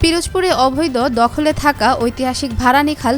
পিরোজপুরে অবৈধ দখলে থাকা ঐতিহাসিক ভাড়ানি খাল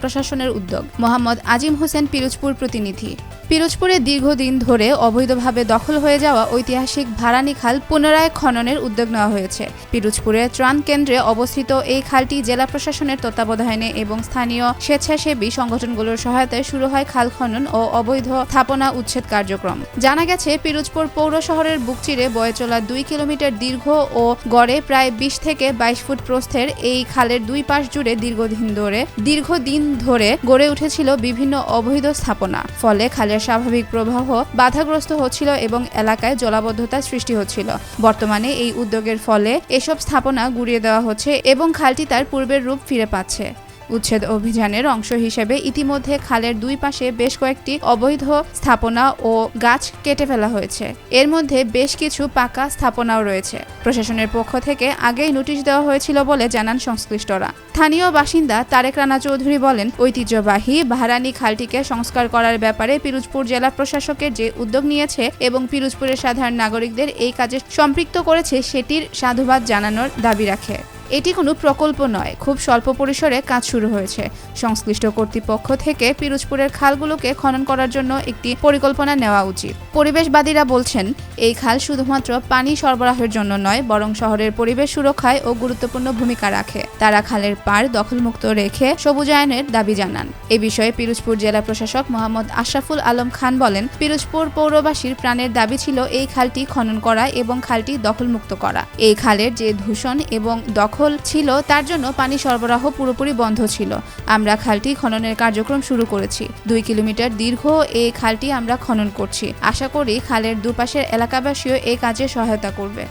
প্রশাসনের উদ্যোগ। মোহাম্মদ আজিম হোসেন পিরোজপুর প্রতিনিধি। পিরোজপুরে দীর্ঘদিন ধরে অবৈধভাবে দখল হয়ে যাওয়া ঐতিহাসিক ভাড়ানি খাল পুনরায় খননের উদ্যোগ নেওয়া হয়েছে। পিরোজপুরে ত্রাণ কেন্দ্রে অবস্থিত এই খালটি জেলা প্রশাসনের তত্ত্বাবধানে এবং স্থানীয় স্বেচ্ছাসেবী সংগঠনগুলোর সহায়তায় শুরু হয় খাল খনন ও অবৈধ স্থাপনা উচ্ছেদ কার্যক্রম। জানা গেছে, পিরোজপুর পৌর শহরের বুক চিরে বয়ে চলা দুই কিলোমিটার দীর্ঘ ও গড়ে প্রায় বিশ থেকে বাইশ ফুট প্রস্থের এই খালের দুই পাশ জুড়ে দীর্ঘদিন ধরে দীর্ঘদিন ধরে গড়ে উঠেছিল বিভিন্ন অবৈধ স্থাপনা। ফলে খালের স্বাভাবিক প্রবাহ বাধাগ্রস্ত হচ্ছিল এবং এলাকায় জলাবদ্ধতা সৃষ্টি হচ্ছিল। বর্তমানে এই উদ্যোগের ফলে এসব স্থাপনা গুড়িয়ে দেওয়া হচ্ছে এবং খালটি তার পূর্বের রূপ ফিরে পাচ্ছে। উচ্ছেদ অভিযানের অংশ হিসেবে ইতিমধ্যে খালের দুই পাশে বেশ কয়েকটি অবৈধ স্থাপনা ও গাছ কেটে ফেলা হয়েছে। এর মধ্যে বেশ কিছু পাকা স্থাপনাও রয়েছে। প্রশাসনের পক্ষ থেকে আগেই নোটিশ দেওয়া হয়েছিল বলে জানান সংশ্লিষ্টরা। স্থানীয় বাসিন্দা তারেক রানা চৌধুরী বলেন, ঐতিহ্যবাহী ভারানি খালটিকে সংস্কার করার ব্যাপারে পিরোজপুর জেলা প্রশাসকের যে উদ্যোগ নিয়েছে এবং পিরোজপুরের সাধারণ নাগরিকদের এই কাজে সম্পৃক্ত করেছে, সেটির সাধুবাদ জানানোর দাবি রাখে। এটি কোনো প্রকল্প নয়। খুব স্বল্প পরিসরে কাজ শুরু হয়েছে। সংশ্লিষ্ট কর্তৃপক্ষ থেকে পিরোজপুরের খালগুলোকে খনন করার জন্য একটি পরিকল্পনা নেওয়া উচিত। পরিবেশবাদীরা বলছেন, এই খাল শুধুমাত্র পানি সরবরাহের জন্য নয়, বরং শহরের পরিবেশ সুরক্ষায় ও গুরুত্বপূর্ণ ভূমিকা রাখে। তারা খালের পাড় দখলমুক্ত রেখে সবুজায়নের দাবি জানান। এ বিষয়ে পিরোজপুর জেলা প্রশাসক মোহাম্মদ আশরাফুল আলম খান বলেন, পিরোজপুর পৌরবাসীর প্রাণের দাবি ছিল এই খালটি খনন করা এবং খালটি দখলমুক্ত করা। এই খালের যে দূষণ এবং দখল ছিল, তার জন্য পানি সরবরাহ পুরোপুরি বন্ধ ছিল। আমরা খালটি খননের কার্যক্রম শুরু করেছি। দুই কিলোমিটার দীর্ঘ এই খালটি আমরা খনন করছি। আশা করি খালের দুপাশের এলাকাবাসীও এই কাজে সহায়তা করবে।